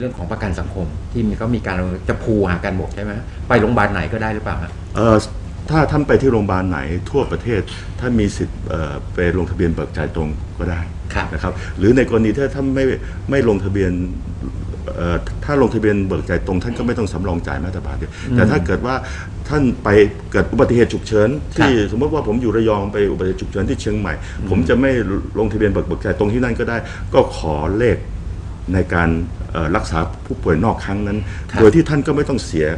เรื่องของประกันสังคมที่มีก็มีการจะพูหากันหมดใช่ไหมไปโรงพยาบาลไหนก็ได้หรือเปล่าฮะเอ่อถ้าท่านไปที่โรงพยาบาลไหนทั่วประเทศท่านมีสิทธิ์เอ่อไปลงทะเบียนเบิกจ่ายตรงก็ได้ครับ นะครับ หรือในกรณีถ้าท่านไม่ไม่ลงทะเบียนเอ่อถ้าลงทะเบียนเบิกจ่ายตรง ท่านก็ไม่ต้องสำรองจ่ายแม้แต่บาทเดียวแต่ถ้าเกิดว่าท่านไปเกิดอุบัติเหตุฉุกเฉินที่สมมติว่าผมอยู่ระยองไปอุบัติเหตุฉุกเฉินที่เชียงใหม่ ผมจะไม่ลงทะเบียนเบิกเบิกจ่ายตรงที่นั่นก็ได้ ก็ขอเลข ในการเอ่อรักษาผู้ป่วยนอกครั้งนั้นครับโดยที่ท่านก็ไม่ต้องเสีย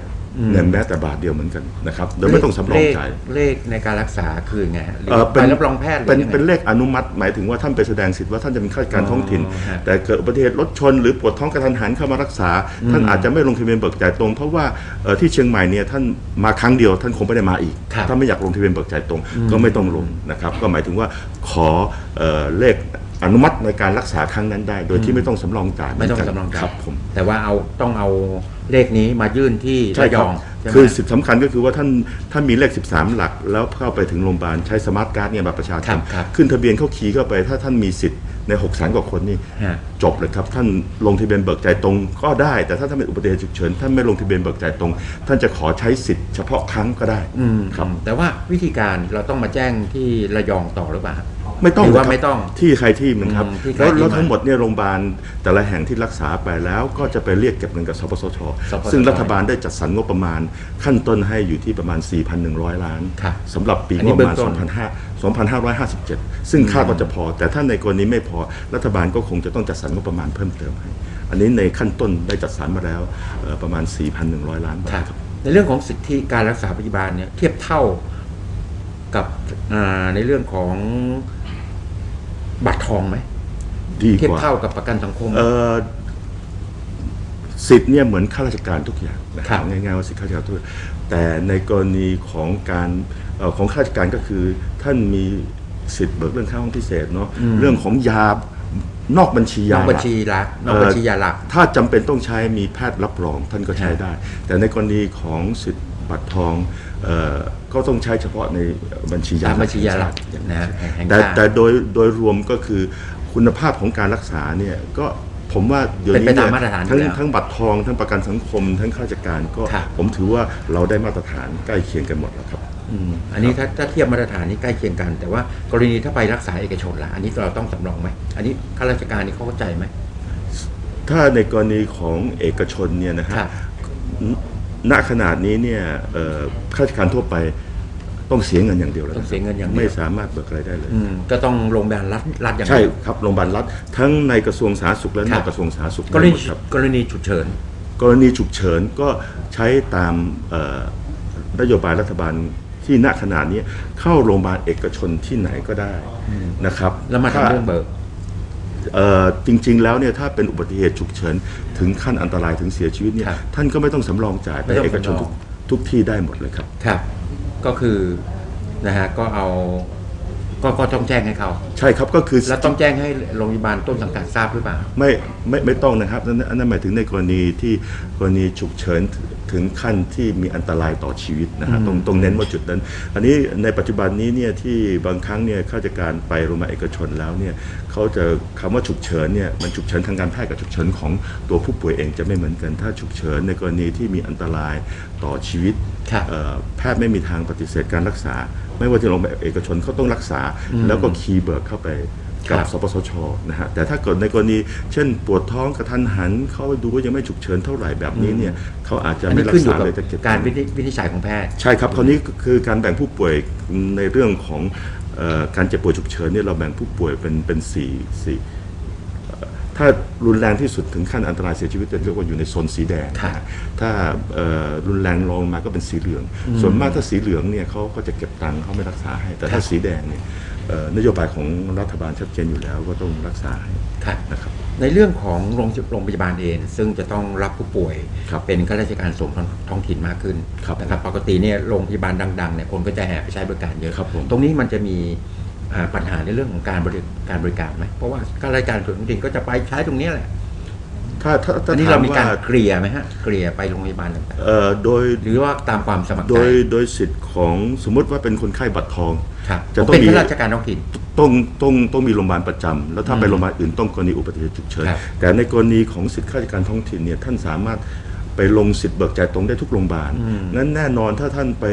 เงินแม้แต่บาทเดียวเหมือนกันนะครับโดยไม่ต้องสำรองจ่ายเลขเลขในการรักษาคือไงฮะหรือเอ่อใบรับรองแพทย์หรือเป็นยังไงเป็นเลขอนุมัติ หมายถึงว่าท่านไปแสดงสิทธิ์ว่าท่านจะเป็นข้าราชการอ๋อท้องถิ่นฮะแต่เกิดอุบัติเหตุรถชน หรือปวดท้องกระทันหันเข้ามารักษา ท่านอาจจะไม่ลงทะเบียนเบิกจ่ายตรง เพราะว่าเอ่อที่เชียงใหม่เนี่ยท่านมาครั้งเดียวท่านคงไม่ได้มาอีกครับถ้าไม่อยากลงทะเบียนเบิกจ่ายตรง ก็ไม่ต้องลงนะครับก็หมายถึงว่าขอเอ่อเลข อนุมัติในการรักษาครั้งนั้นได้ โดยที่ไม่ต้องสำรองจ่ายไม่ต้องเหนกันสำรองจ่ายครับผม แต่ว่าเอาต้องเอาเลขนี้มายื่นที่ใช่ระยครับองใช่ไหม คือสิทธิสำคัญก็คือว่าท่านท่านมีเลข 13 หลัก แล้วเข้าไปถึงโรงพยาบาลใช้สมาร์ทการ์ดเนี่ยบัตรประชาชครันบครับ ขึ้นทะเบียนเข้าคีย์เข้าไป ถ้าท่านมีสิทธิ์ใน6แสนกว่าคนนี่ฮะ จบเลยครับ ท่านลงทะเบียนเบิกจ่ายตรงก็ได้ แต่ถ้าท่านเป็นอุบัติเหตุฉุกเฉินท่านไม่ลงทะเบียนเบิกจ่ายตรง ท่านจะขอใช้สิทธิ์เฉพาะครั้งก็ได้ อืมครับ แต่ว่าวิธีการเราต้องมาแจ้งที่ระยองต่อหรือเปล่า ไม่ต้องหรือว่าครับไม่ต้องที่ใครที่มันครับอืมที่ใครแล้วที่แล้วมันทั้งหมดเนี่ยโรงพยาบาลแต่ละแห่งที่รักษาไปแล้วก็จะไปเรียกเก็บเงินกับสปสช สปสชซึ่งรัฐบาลได้จัดสรรงบประมาณ ขั้นต้นให้อยู่ที่ประมาณ 4,100 ล้านครับสำหรับปีอันงนี้บประมาณ เบื้องต้น2,557 ซึ่งคาดว่าจะพอ แต่ถ้าในกรณีไม่พอรัฐบาลก็คงจะต้องจัดสรรงบประมาณเพิ่มเติมให้ อันนี้ในขั้นต้นได้จัดสรรมาแล้วเอ่อประมาณ 4,100 ล้านบาทครับ ในเรื่องของสิทธิการรักษาพยาบาลเนี่ยเทียบเท่ากับอ่าในเรื่องของ บัตรทองไหมดีเทียกบว่าเท่ากับประกันสังคม เอ่อสิทธิ์เนี่ยเหมือนข้าราชการทุกอย่างนะคครัรับบง่ายๆว่าสิทธิข้าราชการทุกอย่างแต่ในกรณีของการเอ่อของข้าราชการก็คือท่านมีสิทธิ์เบิกเรื่องค่าห้องพิเศษเนาะเรื่องของยานอกบัญชีนยาอกบัญชีหลักนอกบัญชียาหลัก ถ้าจำเป็นต้องใช้มีแพทย์รับรองท่านก็ใช้ได้ แต่ในกรณีของสิทธิ์บัตรทองเอ่อ ก็ต้องใช้เฉพาะในบัญชียาตามบัญชียาหลักนะฮะแห่งแต่ชาติแต่โดยโดยรวมก็คือคุณภาพของการรักษาเนี่ยก็ผมว่าเดี๋ยวเป็นนี้ไปตามเนี่ยมาตรฐานอยู่ทั้งแล้วทั้งบัตรทองทั้งประกันสังคม ทั้งข้าราชการก็ครับผมถือว่าเราได้มาตรฐานใกล้เคียงกันหมดแล้วครับอืมอันนี้ถ้าถ้าเทียบมาตรฐานนี่ใกล้เคียงกัน แต่ว่ากรณีถ้าไปรักษาเอกชนล่ะอันนี้เราต้องสำรองไหมอันนี้ข้าราชการนี่เขาเข้าใจไหมถ้าในกรณีของเอกชนเนี่ยนะฮะครับ ณขนาดนี้เนี่ยเอ่อข้าราชการทั่วไปต้องเสียเงินอย่างเดียวแล้วต้องเสียเงินอย่างเดียว ไม่สามารถเบิกอะไรได้เลย อืมก็ต้องโรงพยาบาลรัฐรัฐอย่างใช่เดียวครับโรงพยาบาลรัฐทั้งในกระทรวงสาธารณสุขและนครัอบกกระทรวงสาธารณสุขกรณีได้หมดครับ กรณีฉุกเฉิน กรณีฉุกเฉินก็ใช้ตามเอ่อนโยบายรัฐบาลที่ณขนาดนี้เข้าโรงพยาบาลเอกชนที่ไหนก็ได้นะครับแล้วมาทำเรื่องเบิกเอ่อ จริง ๆ แล้วเนี่ยถ้าเป็นอุบัติเหตุฉุกเฉินถึงขั้นอันตรายถึงเสียชีวิตเนี่ยครับท่านก็ไม่ต้องสำรองจ่ายไปไม่ต้องเอกชนสำรทุอกงทุกที่ได้หมดเลยครับครับ ก็คือนะฮะก็เอาก็ก็ต้องแจ้งให้เขาใช่ครับก็คือแล้วต้องแจ้งให้โรงพยาบาลต้นสังกัดทราบหรือเปล่า ไม่ไม่ไม่ต้องนะครับนั่นอันนั้นหมายถึงในกรณีที่กรณีฉุกเฉิน ถึงขั้นที่มีอันตรายต่อชีวิตนะฮะตรงตรงเน้นว่าจุดนั้น อันนี้ในปัจจุบันนี้เนี่ยที่บางครั้งเนี่ยข้าราชการไปโรงพยาบาลเอกชนแล้วเนี่ยเขาจะคำว่าฉุกเฉินเนี่ยมันฉุกเฉินทางการแพทย์กับฉุกเฉินของตัวผู้ป่วยเองจะไม่เหมือนกัน ถ้าฉุกเฉินในกรณีที่มีอันตรายต่อชีวิตครับเอ่อแพทย์ไม่มีทางปฏิเสธการรักษา ไม่ว่าจะโรงพยาบาลเอกชนเขาต้องรักษา แล้วก็คีย์เบิร์กเข้าไปครั กับสปสชนะฮะแต่ถ้าเกิดในกรณีเช่นปวดท้องกระทันหัน เขาดูว่ายังไม่ฉุกเฉินเท่าไหร่แบบนี้เนี่ยเขาอาจจะอันไม่นี้รัขึ้นกอยู่ษากับเลยจะเก็บการตังค์วินิวินิจฉัยของแพทย์ ใช่ครับคราวนี้คือการแบ่งผู้ป่วยในเรื่องของเออการเจ็บป่วยฉุกเฉินเนี่ยเราแบ่งผู้ป่วยเป็นเป็นสี่สี่เอ่อถ้ารุนแรงที่สุดถึงขั้นอันตรายเสียชีวิตจะเรียกว่าอยู่ในโซนสีแดงครับนะฮะถ้าเอ่อรุนแรงรองลงมาก็เป็นสีเหลือง ส่วนมากถ้าสีเหลืองเนี่ยเขาก็จะเก็บตังค์เขาไม่รักษาให้ แต่ถ้าสีแดงเนี่ยเอ่อ นโยบายของรัฐบาลชัดเจนอยู่แล้วก็ต้องรักษาให้ครับนะครับ ในเรื่องของโรงโรงพยาบาลเอง ซึ่งจะต้องรับผู้ป่วยครับเป็นข้าราชการส่วนท้องท้องถิ่นมากขึ้นครับนะครับปกติเนี่ยโรงพยาบาลดังๆเนี่ยคนก็จะแห่ไปใช้บริการเยอะครับผมตรงนี้มันจะมีอ่าปัญหาในเรื่องของการบริการบริการไหมเพราะว่าข้าราชการส่วนท้องถิ่นก็จะไปใช้ตรงเนี้ยแหละ ถ้าถ้าถ้าอันนี้ถาเรามมีว่าการเกลี่ยไหมฮะเกลี่ยไปโรงพยาบาลต่างเอ่อโดยๆหรือว่าตามความสมัครโดใจยโดยสิทธิ์ของสมมติว่าเป็นคนไข้บัตรทอง ครับจะผมต้องเป็นมี ข้าราชการท้องถิ่น ต้องต้องต้องมีโรงพยาบาลประจำแล้วถ้าไปโรงพยาบาลอื่นต้องกรณีอุบัติเหตุฉุกเฉินครับ แต่ในกรณีของสิทธิข้าราชการท้องถิ่นเนี่ยท่านสามารถไปลงสิทธิ์เบิกจ่ายตรงได้ทุกโรงพยาบาลนั้นแน่นอนถ้าท่านไป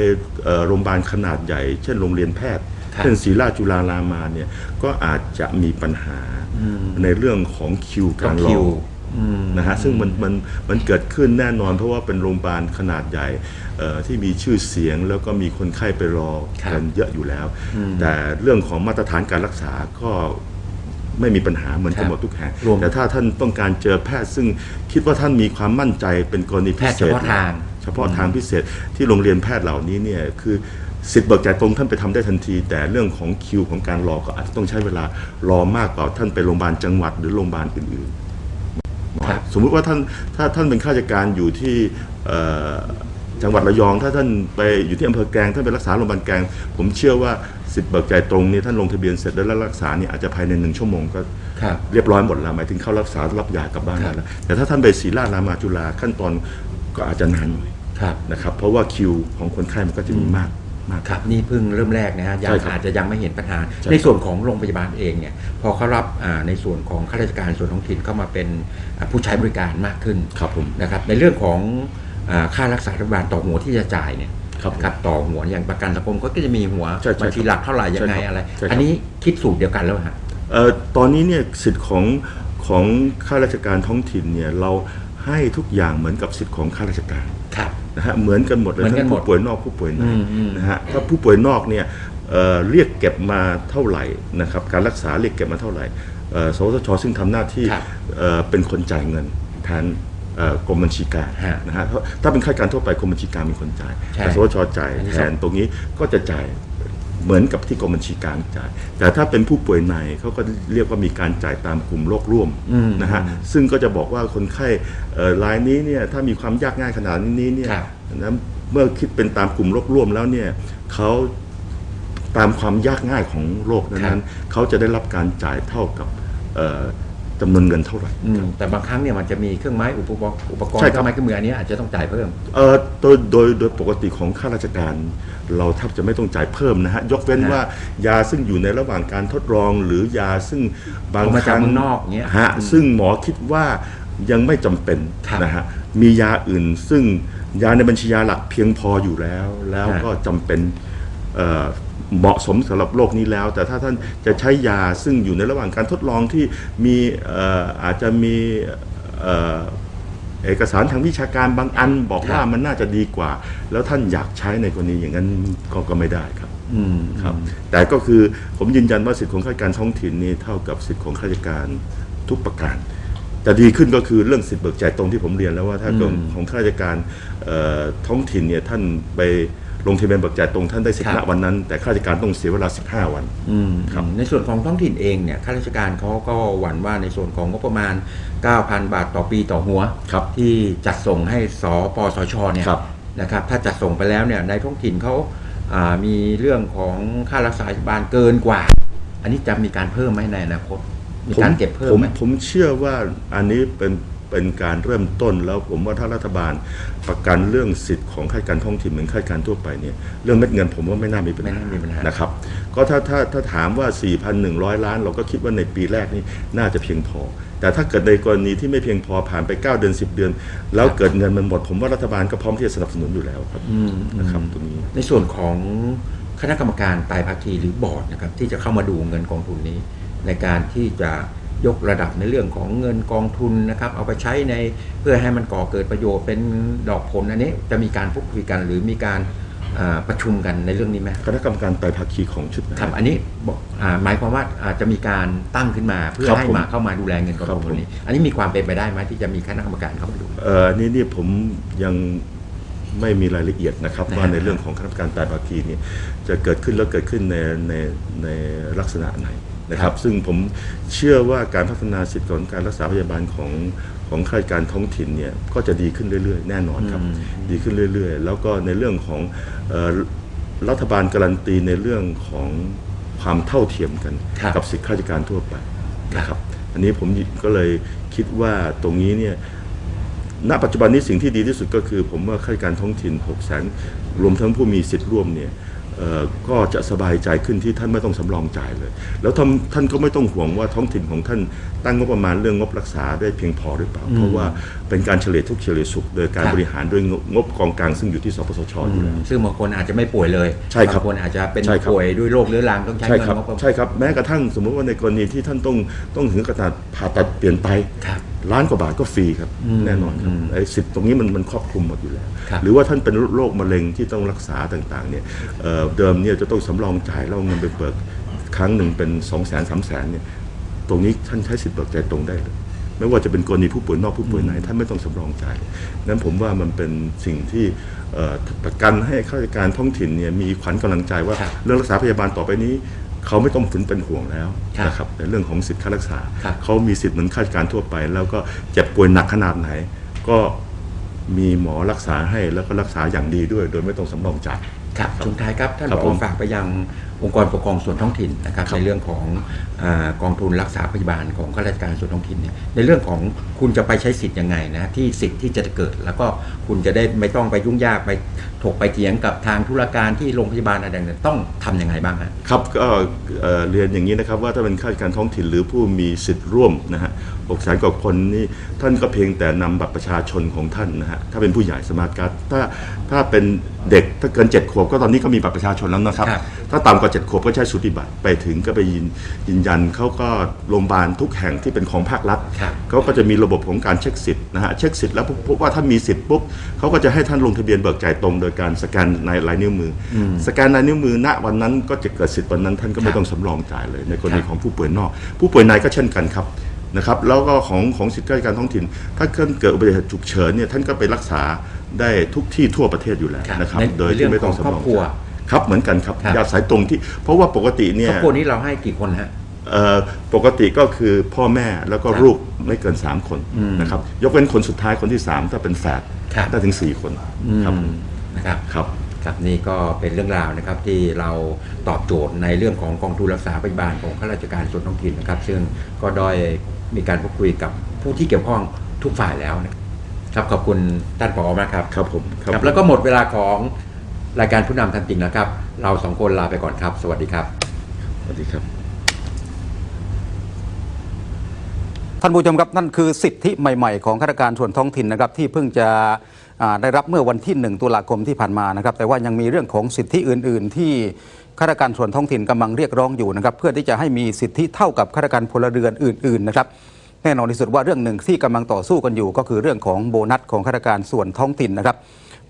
เอ่อโรงพยาบาลขนาดใหญ่ เช่นโรงเรียนแพทย์ครับเช่นศรีราชจุฬารามาเนี่ยก็อาจจะมีปัญหาในเรื่องของคิวต้กาองรรคิอวอืม นะฮะซึ่งมันมันมันเกิดขึ้นแน่นอน เพราะว่าเป็นโรงพยาบาลขนาดใหญ่เอ่อที่มีชื่อเสียงแล้วก็มีคนไข้ไปรอครับกันเยอะอยู่แล้ว แต่เรื่องของมาตรฐานการรักษาก็ไม่มีปัญหาเหมือนครักับนหมดทุกแห่งรวมแต่ถ้าท่านต้องการเจอแพทย์ ซึ่งคิดว่าท่านมีความมั่นใจเป็นกรณีพิแพทย์เศเฉษพาะทางเฉพาะทางพิเศษที่โรงเรียนแพทย์เหล่านี้เนี่ยคือสิทธิ์เบิกจ่ายตรงท่านไปทำได้ทันที แต่เรื่องของคิวของการรอก็อาจจะต้องใช้เวลารอมากกว่าท่านไปโรงพยาบาลจังหวัดหรือโรงพยาบาลอื่นๆ ครับสมมุติว่าท่านถ้าท่านเป็นข้าราชการอยู่ที่เอ่อจังหวัดระยอง ถ้าท่านไปอยู่ที่อำเภอแกลงท่านไปรักษาโรงพยาบาลแกลงผมเชื่อว่าสิทธิ์เบิกจ่ายตรงนี้ท่านลงทะเบียนเสร็จแล้วรักษาเนี่ยอาจจะภายในหนึ่งชั่วโมงก็ครับเรียบร้อยหมดแล้วหมายถึงเข้ารักษารับยากลับบ้านครับแล้วแต่ถ้าท่านไปศรีราชรามาจุฬาขั้นตอนก็อาจจะนานหน่อยครับนะครับเพราะว่าคิวของคนไข้มันก็จะมีมาก มาก ครับนี่เพิ่งเริ่มแรกนะฮะยังใช่ครับอาจจะยังไม่เห็นปัญหา ใช่ในส่วนของโรงพยาบาลเองเนี่ยพอเขารับอ่าในส่วนของข้าราชการส่วนท้องถิ่นเข้ามาเป็นอ่าผู้ใช้บริการมากขึ้นครับผมนะครับในเรื่องของอาค่ารักษาพยาบาลต่อหัวที่จะจ่ายเนี่ยครับครับต่อหัวอย่างประกันสังคมก็จะมีหัวใช่ใช่บัญชีหลักเท่าไหร่ยังไงใช่ครับอะไร ใช่ครับ อันนี้คิดสูตรเดียวกันแล้วฮะ เอ่อตอนนี้เนี่ยสิทธิ์ของของข้าราชการท้องถิ่นเนี่ยเราให้ทุกอย่างเหมือนกับสิทธิ์ของข้าราชการ ครับ นะฮะเหมือนกันหมดเลยเหมือนกัทั้นงหมดผู้ป่วยนอกผู้ป่วยในอืมอืม นะฮะถ้าผู้ป่วยนอกเนี่ยเอ่อเรียกเก็บมาเท่าไหร่นะครับการรักษาเรียกเก็บมาเท่าไหร่เอ่อสวทชซึ่งทำหน้าที่ครับเอ่อเป็นคนจ่ายเงินแทนเอ่อกรมบัญชีการฮะนะฮะถ้าถ้าเป็นข้าราชการทั่วไปกรมบัญชีการเป็นคนจ่ายใช่แต่สวทชจ่ายอันนี้แทนตรงนี้ก็จะจ่าย เหมือนกับที่กรมบัญชีกลางจ่าย แต่ถ้าเป็นผู้ป่วยในเขาก็เรียกว่ามีการจ่ายตามกลุ่มโรคร่วมอืมนะฮะซึ่งก็จะบอกว่าคนไข้เอ่อรายนี้เนี่ยถ้ามีความยากง่ายขนาดนี้เนี่ยครับนะเมื่อคิดเป็นตามกลุ่มโรคร่วมแล้วเนี่ยเขาตามความยากง่ายของโรคนั้นๆเขาจะได้รับการจ่ายเท่ากับเอ่อ จำนวนเงินเท่าไหร่ อืมแต่บางครั้งเนี่ยมันจะมีเครื่องไม้อุปกรณ์อุปกรณ์ใช่เคครัรื่อบงไม้เครื่องมืออันนี้อาจจะต้องจ่ายเพิ่ม เอ่อโดยโดยโดยปกติของข้าราชการ เราแทบจะไม่ต้องจ่ายเพิ่มนะฮะ ยกเว้นฮะว่ายาซึ่งอยู่ในระหว่างการทดลองหรือยาซึ่งบางเอามาคจากรั้งเมืองนอกเงี้ยฮะซึ่งหมอคิดว่ายังไม่จำเป็นครับ นะฮะมียาอื่นซึ่งยาในบัญชียาหลักเพียงพออยู่แล้ว แล้วฮะก็จำเป็นเอ่อ เหมาะสมสำหรับโรคนี้แล้ว แต่ถ้าท่านจะใช้ยาซึ่งอยู่ในระหว่างการทดลองที่มีเอ่ออาจจะมีเอ่อเอกสารทางวิชาการบางอันบอกว่าครับมันน่าจะดีกว่า แล้วท่านอยากใช้ในกรณีอย่างนั้นก็ก็ไม่ได้ครับอืมครับ แต่ก็คือผมยืนยันว่าสิทธิของข้าราชการท้องถิ่นนี่เท่ากับสิทธิของข้าราชการทุกประการแต่ดีขึ้นก็คือเรื่องสิทธิเบิกจ่ายตรงที่ผมเรียนแล้วว่าถ้าเกิดอืมของข้าราชการเอ่อท้องถิ่นเนี่ยท่านไป ลงทะเบียนเบิกจ่ายตรงท่านได้สิทธิครัณบวันนั้น แต่ข้าราชการต้องเสียเวลา 15 วันอืมครับในส่วนของท้องถิ่นเองเนี่ยข้าราชการเขาก็หวั่นว่าในส่วนของงบประมาณ 9,000 บาทต่อปีต่อหัวครับที่จัดส่งให้สปสชเนี่ยครับนะครับถ้าจัดส่งไปแล้วเนี่ยในท้องถิ่นเขาอ่ามีเรื่องของค่ารักษาพยาบาลเกินกว่า อันนี้จะมีการเพิ่มไหมในอนาคตมีการเก็บเพิ่มไหมผผมเชื่อว่าอันนี้เป็น เป็นการเริ่มต้นแล้วผมว่าถ้ารัฐบาลประกันเรื่องสิทธิ์ของข้าราชการท้องถิ่นเหมือนข้าราชการทั่วไปเนี่ยเรื่องเม็ดเงินผมว่าไม่น่ามีปัญไม่หาน่ามีปัญหาน นะครับก็ถ้าถ้าถ้าถามว่า 4,100 ล้าน เราก็คิดว่าในปีแรกนี่น่าจะเพียงพอ แต่ถ้าเกิดในกรณีที่ไม่เพียงพอผ่านไป 9 เดือน 10 เดือน แล้วเกิดเงินมันหมด ผมว่ารัฐบาลก็พร้อมที่จะสนับสนุนอยู่แล้วครับอืมนะครับตรงนี้ ในส่วนของคณะกรรมการไตรภาคีหรือบอร์ดนะครับที่จะเข้ามาดูเงินกองทุนนี้ ในการที่จะ ยกระดับในเรื่องของเงินกองทุนนะครับเอาไปใช้ในเพื่อให้มันก่อเกิดประโยชน์เป็นดอกผลอันนี้จะมีการพูดคุยกันหรือมีการอ่าประชุมกันในเรื่องนี้ไหมคณะกรรมการไตรภาคีของชุดนะครับอันนี้บอกอ่าหมายความว่าอาจจะมีการตั้งขึ้นมาเพื่อครับให้ผมมาเข้ามาดูแลเงินกองครับทุนผมนี้ อันนี้มีความเป็นไปได้ไหมที่จะมีคณะกรรมการเข้ามาดูเอ่อนี่นี่ผมยังไม่มีรายละเอียดนะครับนะฮะว่าในเรื่องของคณะกรรมการไตรภาคีเนี่ยจะเกิดขึ้นแล้วเกิดขึ้นในในในลักษณะไหน นะครับ ซึ่งผมเชื่อว่าการพัฒนาสิทธิของการรักษาพยาบาลของของข้าราชการท้องถิ่นเนี่ยก็จะดีขึ้นเรื่อยๆ แน่นอนครับอืมดีขึ้นเรื่อยๆ แล้วก็ในเรื่องของเอ่อรัฐบาลการันตีในเรื่องของความเท่าเทียมกันครับกับสิทธิข้าราชการทั่วไปนะครับ อันนี้ผมก็เลยคิดว่าตรงนี้เนี่ยณปัจจุบันนี้สิ่งที่ดีที่สุดก็คือ ผมว่าข้าราชการท้องถิ่น6 0แสนรวมทั้งผู้มีสิทธิ์ร่วมเนี่ยเอ่อ ก็จะสบายใจขึ้นที่ท่านไม่ต้องสำรองจ่ายเลย แล้วท่านท่านก็ไม่ต้องห่วงว่าท้องถิ่นของท่านตั้งงบประมาณเรื่องงบรักษาได้เพียงพอหรือเปล่า เพราะว่าเป็นการเฉลี่ยทุกข์เฉลี่ยสุข โดยการครับบริหารด้วยงบงบกองกลางซึ่งอยู่ที่สปสชอยู่แล้วซึ่งบางคนอาจจะไม่ป่วยเลยใช่ครับบางคนอาจจะเป็นใช่ครับป่วยด้วยโรคเรื้อรังต้องใช้ใช่เงินครับงบประมาณใช่ครับแม้กระทั่งสมมุติว่าในกรณีที่ท่านต้องต้องถึงกระตัดผ่าตัดเปลี่ยนไตครับล้านกว่าบาทก็ฟรีครับอืมแน่นอนครับอืมไอ้สิทธิ์ตรงนี้มันมันครอบคลุมหมดอยู่แล้วครับหรือว่าท่านเป็นโรคมะเร็งที่ต้องรักษาต่างๆเนี่ยเอ่อเดิมเนี่ยจะต้องสำรองจ่ายแล้วเอาเงินไปเบิกครั้งหนึ่งเป็น2 0 0 0 0 0 3 0 0 0 0เนี่ยตรงนี้ท่านใช้สิทธิ์เบิกจ่ายตรงได้เลยไม่ว่าจะเป็นกรณีผู้ป่วยนอกผู้ป่วยในท่านไม่ต้องสำรองจ่ายนั้นผมว่ามันเป็นสิ่งที่เอ่อประกันให้ข้าราชการท้องถิ่นเนี่ยมีขวัญกำลังใจว่าครับเรื่องรักษาพยาบาลต่อไปนี้ เขาไม่ต้องฝืนเป็นห่วงแล้วครับนะครับในเรื่องของสิทธิค่ารักษาครับเขามีสิทธิ์เหมือนข้าราชการทั่วไป แล้วก็เจ็บป่วยหนักขนาดไหน ก็มีหมอรักษาให้แล้วก็รักษาอย่างดีด้วย โดยไม่ต้องสำรองจ่าย ครับสุดท้ายครับท่านครับผผอมฝากไปยังองค์กรปกครองส่วนท้องถิ่นนะครับครับในเรื่องของอากองทุนรักษาพยาบาลของข้าราชการส่วนท้องถิ่นเนี่ยในเรื่องของคุณจะไปใช้สิทธิ์ยังไงนะที่สิทธิ์ที่จะเกิด แล้วก็คุณจะได้ไม่ต้องไปยุ่งยากไปถกไปเถียงกับทางธุรการที่โรงพยาบาลอะไรต่างๆต้องทำยังไงบ้างฮะครับก็เอ่อเรียนอย่างนี้นะครับว่าถ้าเป็นข้าราชการท้องถิ่นหรือผู้มีสิทธิ์ร่วมนะฮะ6แสนกว่าคนนี่ท่านก็เพียงแต่นำบัตรประชาชนของท่านนะฮะถ้าเป็นผู้ใหญ่สมาร์ทการ์ดถ้าถ้าเป็นเด็กถ้าเกิน7ขวบก็ตอนนี้ก็มีบัตรประชาชนแล้วนะครับ ครับถ้าต่ำกว่า7ขวบก็ใช้สุติบัตรไปถึงก็ไปยืนยืนยันเขาก็โรงพยาบาลทุกแห่งที่เป็นของภาครัฐครับ เขาก็จะมีระบบของการเช็คสิทธิ์นะฮะเช็คสิทธิ์แล้วพบว่าถ้ามีสิทธิ์ปุ๊บเขาก็จะให้ท่านลงทะเบียนเบิกจ่ายตรง โดยการสแกนในลายนิ้วมืออสแกนลายนิ้วมือณวันนั้นก็จะเกิดสิทธิ์วันนั้นท่านก็คไม่รับต้องสำรองจ่ายเลยในกรณีครับของผู้ป่วยนอก ผู้ป่วยในก็เช่นกันครับ นะครับแล้วก็ของของสิทธิราชการท้องถิ่น ถ้าเกิดเกิดอุบัติเหตุฉุกเฉินเนี่ยท่านก็ไปรักษาได้ทุกที่ทั่วประเทศอยู่แล้วครับนะครับในโดยในเรื่ที่องไม่ต้องของสำรองครอบครัวจ่ายครับเหมือนกันครับครับญาติสายตรงที่ เพราะว่าปกติเนี่ครยอบครัวนี้เราให้กี่คนฮะเอ่อปกติก็คือพ่อแม่แล้วก็ครับลูกไม่เกิน 3 คนอืมนะครับยกเว้นคนสุดท้ายคนที่ 3 ถ้าเป็นแฝดครับได้ถึง 4 คนครับอืมนะครับครับครับนี่ก็เป็นเรื่องราวนะครับที่เราตอบโจทย์ในเรื่องของกองทุนรักษาพยาบาลของข้าราชการส่วนท้องถิ่นนะครับ ซึ่งก็ได้ มีการพูดคุยกับผู้ที่เกี่ยวข้องทุกฝ่ายแล้วนะครับขอบคุณท่านผอมากครับครับผมครับแล้วก็หมดเวลาของรายการผู้นำทันจริงแล้วครับ เราสองคนลาไปก่อนครับ สวัสดีครับ สวัสดีครับ ท่านผู้ชมครับนั่นคือสิทธิใหม่ ๆ ของข้าราชการส่วนท้องถิ่นนะครับ ที่เพิ่งจะอ่าได้รับเมื่อวันที่ 1 ตุลาคมที่ผ่านมานะครับ แต่ว่ายังมีเรื่องของสิทธิอื่น ๆ ที่ ข้าราชการส่วนท้องถิ่นกำลังเรียกร้องอยู่นะครับเพื่อที่จะให้มีสิทธิเท่ากับข้าราชการพลเรือนอื่นๆนะครับแน่นอนที่สุดว่าเรื่องหนึ่งที่กำลังต่อสู้กันอยู่ ก็คือเรื่องของโบนัสของข้าราชการส่วนท้องถิ่นนะครับ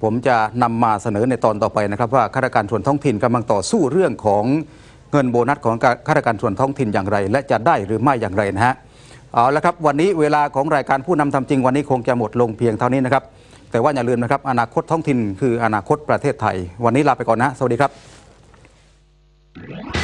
ผมจะนำมาเสนอในตอนต่อไปนะครับว่าข้าราชการส่วนท้องถิ่นกำลังต่อสู้เรื่องของเงินโบนัสของข้าราชการส่วนท้องถิ่นอย่างไร และจะได้หรือไม่อย่างไรนะฮะเอาละครับวันนี้เวลาของรายการผู้นำทำจริงวันนี้คงจะหมดลงเพียงเท่านี้นะครับแต่ว่าอย่าลืมนะครับอนาคตท้องถิ่นคืออนาคตประเทศไทย วันนี้ลาไปก่อนนะ สวัสดีครับ Yeah.